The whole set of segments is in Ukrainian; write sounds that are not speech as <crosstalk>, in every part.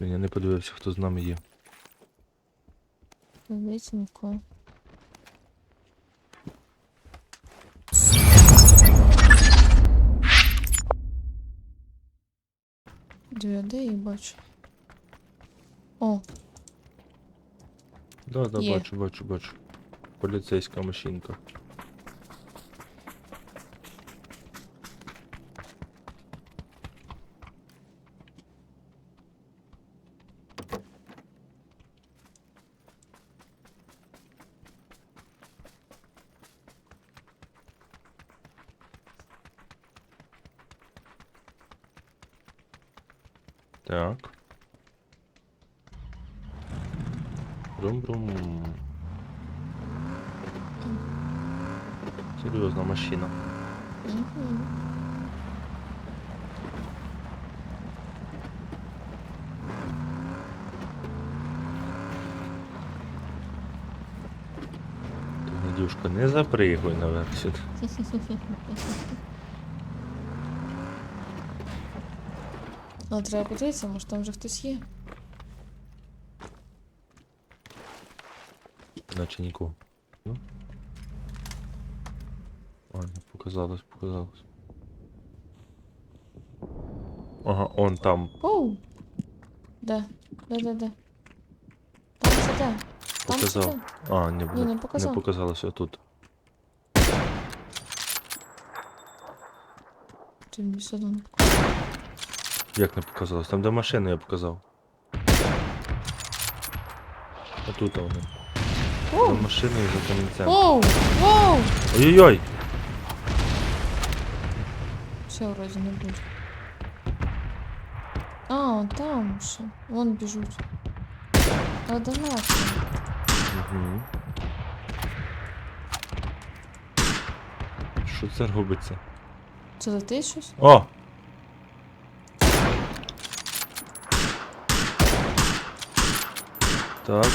Я не подивився, хто з нами є. Нікого. Дві де їх бачу. О, Да, да, Є. бачу, бачу, бачу. Поліцейська машинка. Так. Брум-брум. Серйозна машина. Надюшка, не запригуй наверх сюди. <laughs> Але треба подивитися, може там вже хтось є. Наче нікого. Ну. А, не показалось, показалось. Ага, он там Оу! Де? Де, де, де? Там це де? Там це показав. де? А, не, Ні, не, не не показав. показалось отут. Ти мені все одно. Як не показалось? Там де машина я показав. Отут вони. Оу! За машиною за камінцем. Оу! Оу! Ой-ой-ой! Все, вроді не буде. А, он там ще. Вон біжуть. А далеко. Угу. Що це робиться? Це летить щось? О! Так,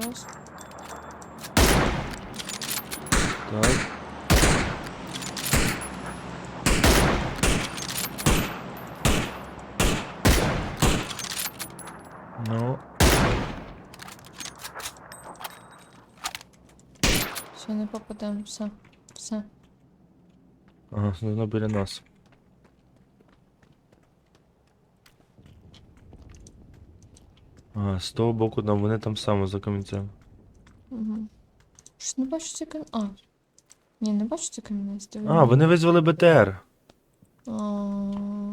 Зараз. так. Ну, Все, не попадемо. Все. Все. ага, воно біля нас. Ага, з того боку, там вони там саме за камінцем. Угу. Щось не бачу ці камінь. А. Ні, не бачу ці камінець. диви. А, вони визвали БТР. А.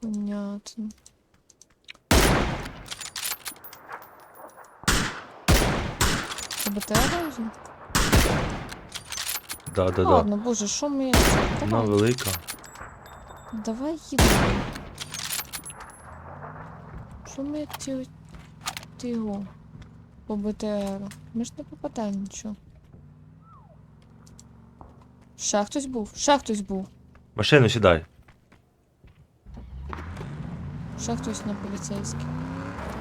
Понятно. Це БТР разом? Да, да, да. Ладно, боже, що ми? Вона Давай, велика. давай їдемо. Що ми як ті, ті його по БТР? Ми ж не попадаємо нічого. Ще хтось був, ще хтось був. Машину сідай. Ще хтось на поліцейський.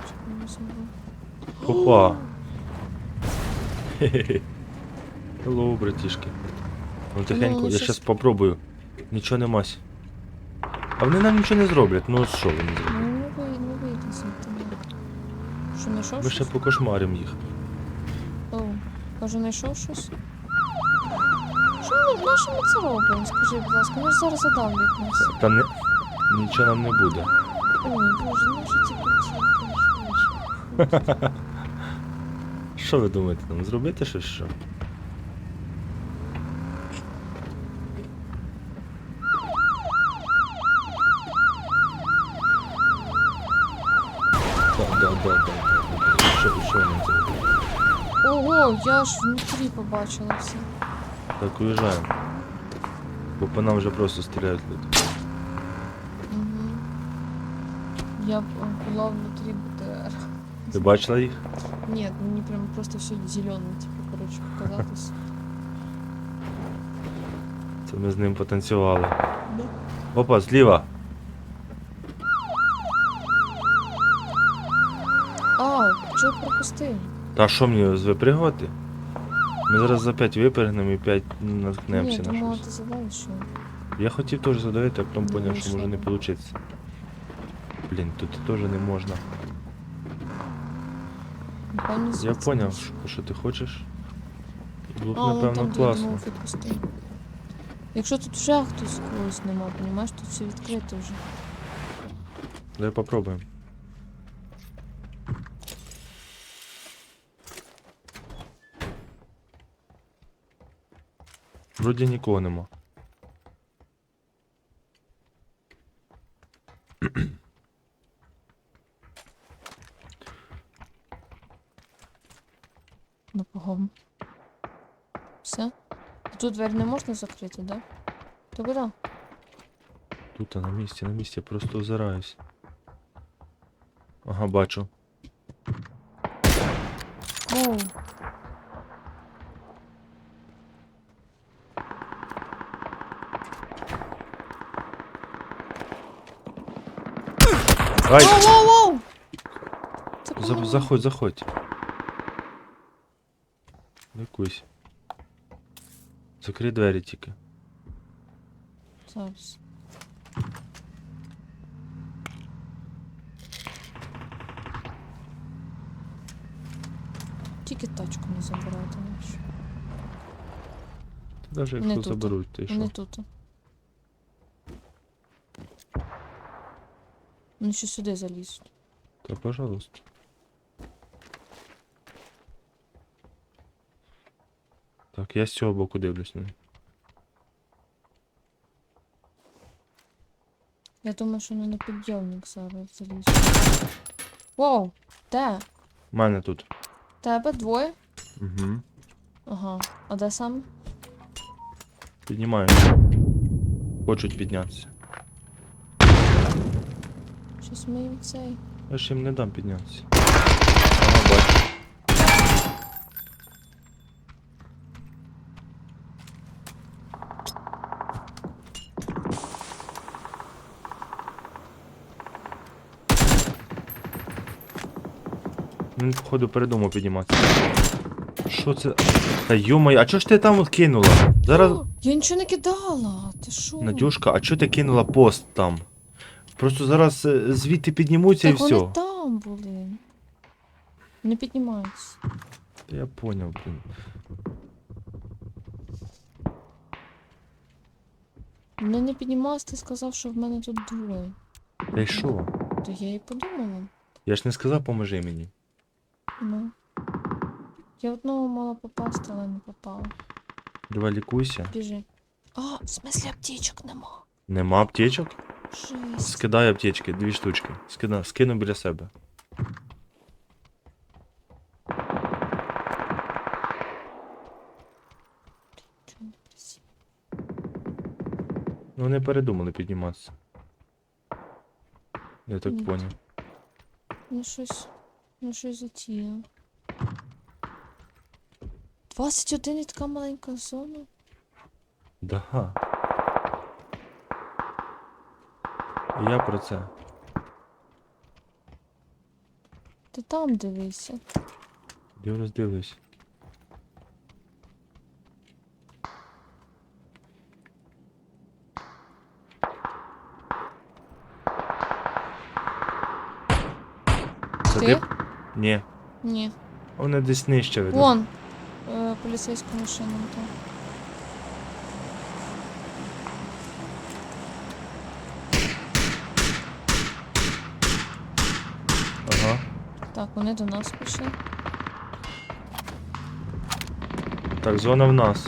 Чекай. Опа. <laughs> Hello, братішки. Ну тихенько, Ну, я щас- щас попробую. Нічого немась. А вони нам нічого не зроблять. Ну що вони Ну, зроблять? не вийде, не вийде звідти. ні. Що, знайшов Ми ще щось? покошмаримо їх. О, може знайшов щось? Що ми, на що ми це робимо? Скажи, будь ласка, ми ж зараз задавлять нас. Та не. Нічого нам не буде. Ой, боже, ну що ці ключі? Що ви думаєте, нам зробити щось що? Да, да, да, да, що? Ого, я ж внутрі побачила все. Так, уїжджаємо. Бо по нам вже просто стріляють люди. Угу. Я б, е, була внутрі БТР. Ти бачила їх? Нет, мені прям просто все зелене, типу, коротше, показалось. Це ми з ним потанцювали. Да. Опа, зліва. А, пропустив? Та що мені випригувати? Ми зараз за 5 випригнемо і 5 наткнемося Ні, на думала, щось. ти що. Я хотів теж задавити, а потім Ну, поняв, і що що? може не вийде. Блін, тут теж не можна. Напевно, Я звідси поняв, десь. що, що ти хочеш. І Було б, А, вон напевно, там, де класно. відпусти. Якщо тут вже хтось когось нема, понімаєш, тут все відкрито вже. Давай попробуємо. Вроді нікого нема. Ну, погом. Все? Тут двері не можна закрити, да? То куди? Тут, а на місці, на місці, я просто озираюсь. Ага, бачу. Оу, Ай! воу, воу, воу! Це За, заходь, заходь. Лікуйся. Закрий двері тільки. Зараз. Тільки тачку не навіщо? Навіть якщо тут. заберуть, ти Вони що? тут. Вони ще сюди залізуть. Та пожалуйста. Так, я з цього боку дивлюсь на. Я думаю, що на підйомник зараз залізуть. Воу! Де? У мене тут. Тебе двоє? Угу. Ага. А де саме? Піднімаю. Хочуть піднятися. Щось ми їм цей. Я ж їм не дам піднятися. Ага, бачу. Він, походу, передумав підніматися. Що це? Та йомай, а чого ж ти там кинула? Зараз. О, я нічого не кидала. Ти що? Надюшка, а чого ти кинула пост там? Просто зараз е, звідти піднімуться і Так все. вони там були. Не піднімаються. Та Я поняв, блін. Вони не піднімалися, ти сказав, що в мене тут двоє. Та й що? То я і подумала. Я ж не сказав, поможи мені. Ну. Я одного мала попасти, але не попала. Давай лікуйся. Біжи. А, в смислі аптечок нема. Нема аптечок? Жесть. Скидай аптечки, дві штучки. Скина, скину біля себе. Не? Ну вони передумали підніматися. Я так Ні. поняв. Ну щось. Ну щось затіяв. 21 і така маленька зона. Да. Я про це. Ти там дивися. Я роздивлюсь. Це Ти? ти? Ні. Ні. Вони десь нижче видно. Вон. Е, поліцейська машина там. Ага. Так, вони до нас пішли. Так, зона в нас.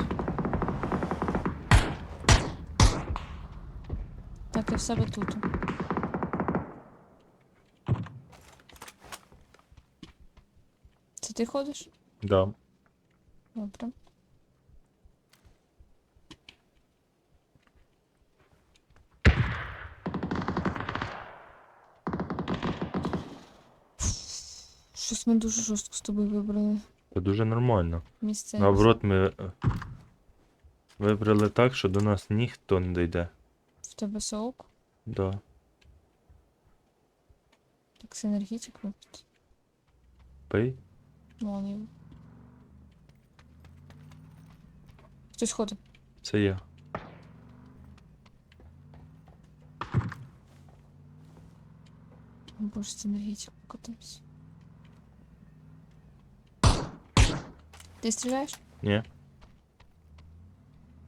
Так, я в себе тут. Це ти ходиш? Да. Добре. Щось ми дуже жорстко з тобою вибрали. Це дуже нормально. Місце. Наоборот, ми е, вибрали так, що до нас ніхто не дійде. В тебе все ок? Да. Так синергетик випить. Пий. Молнію. Хтось ходить. Це я. О, Боже, синергетик покатався. Ти стріляєш? Ні.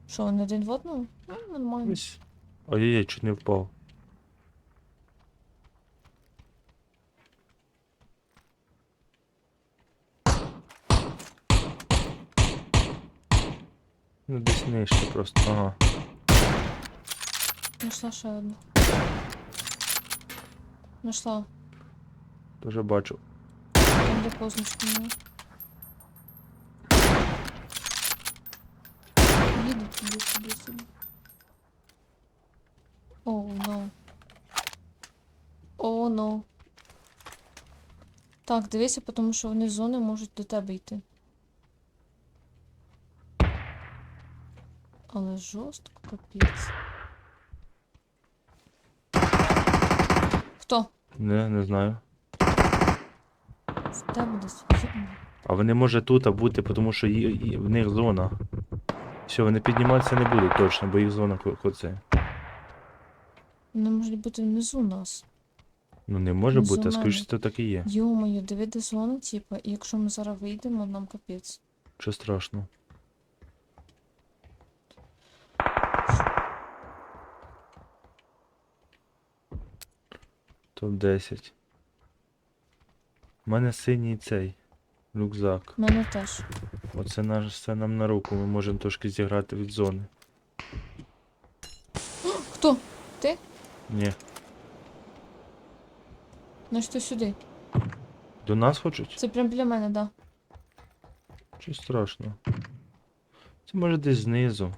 Що, вони один в одному? Ну, нормально. Ось. Ой-ой-ой, чуть не впав. Ну, десь нижче просто. Ага. Нашла ще одну. Нашла. Дуже бачу. Там де позначку мала. Туди, туди, сюди. Оу, но. О, но. Так, дивися, тому що вони з зони можуть до тебе йти. Але жорстко, капець. Хто? Не, не знаю. В тебе десь. А вони може тут а бути, тому що ї- ї- в них зона. Все, вони підніматися не будуть точно, бо їх зона ко- коце. Вони можуть бути внизу нас. Ну не може Внизу бути, а скоріше це так і є. Йо-моє, диви, де зона, типа, і якщо ми зараз вийдемо, нам капець. Що страшно. Топ-10. У мене синій цей рюкзак. У мене теж. Оце наш все нам на руку. Ми можемо трошки зіграти від зони. Хто? Ти? Ні. Значить, то сюди. До нас хочуть? Це прям біля мене, да. Що страшно. Це може десь знизу.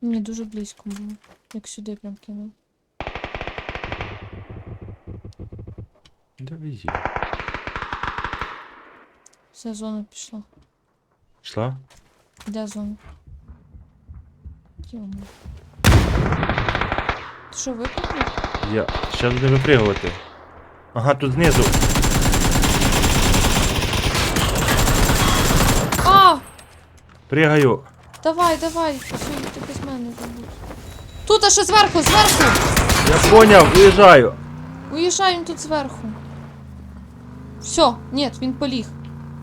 Мені дуже близько було. Як сюди прям кинув. Ви є? Все, зона пішла. Йшла? Де зона? Йомо. Ти що, викупив? Я. Зараз буде випригувати. Ага, тут знизу. А! Пригаю. Давай, давай! Все, ти без мене забудь. Тут, а ще зверху, зверху! Я поняв, уїжджаю. Уїжджаємо тут зверху. Все, ні, він поліг.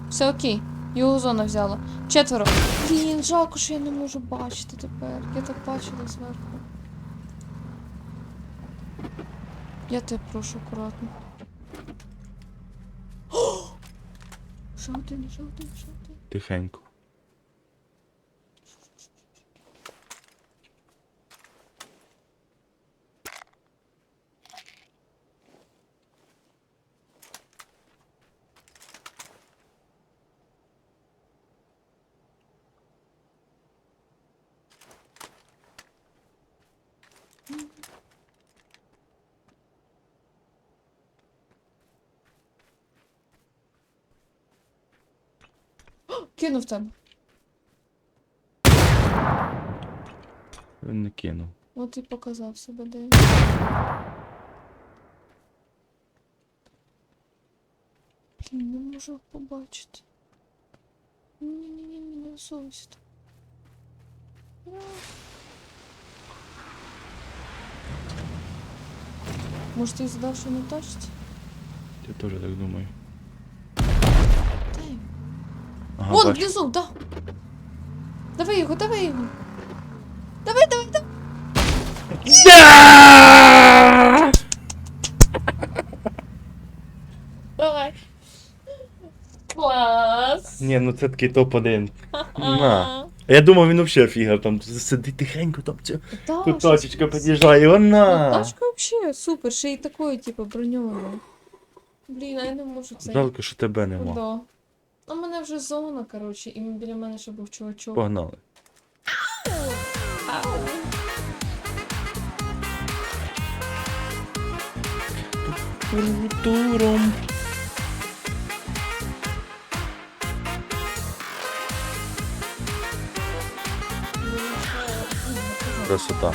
Все окей. Його зона взяла. Четверо. Блін, жалко, що я не можу бачити тепер. Я так бачила зверху. Я тебе прошу акуратно. Ще один, ще. Тихенько. Кинув тебе. Він не кинув. От і показав себе де. Блін, не можу побачити. Ні-ні-ні, не совість. Може ти задав, що не тачить? Я теж так думаю. Дай. Ага, Вон, бачу. внизу, да. Давай його, давай його. Давай, давай, давай. Давай. Клас. Ні, ну це такий топ-1. <laughs> На. А я думав, він взагалі фігар там сидить тихенько, там ця Да, тут щось тачечка під'їжджає, Ну, вона. Тачка вообще супер, ще й такою, типу, броньованою. Блін, а я не можу це. Жалко, що тебе нема. Да. А в мене вже зона, коротше, і біля мене ще був чувачок. Погнали. Туром. Красота.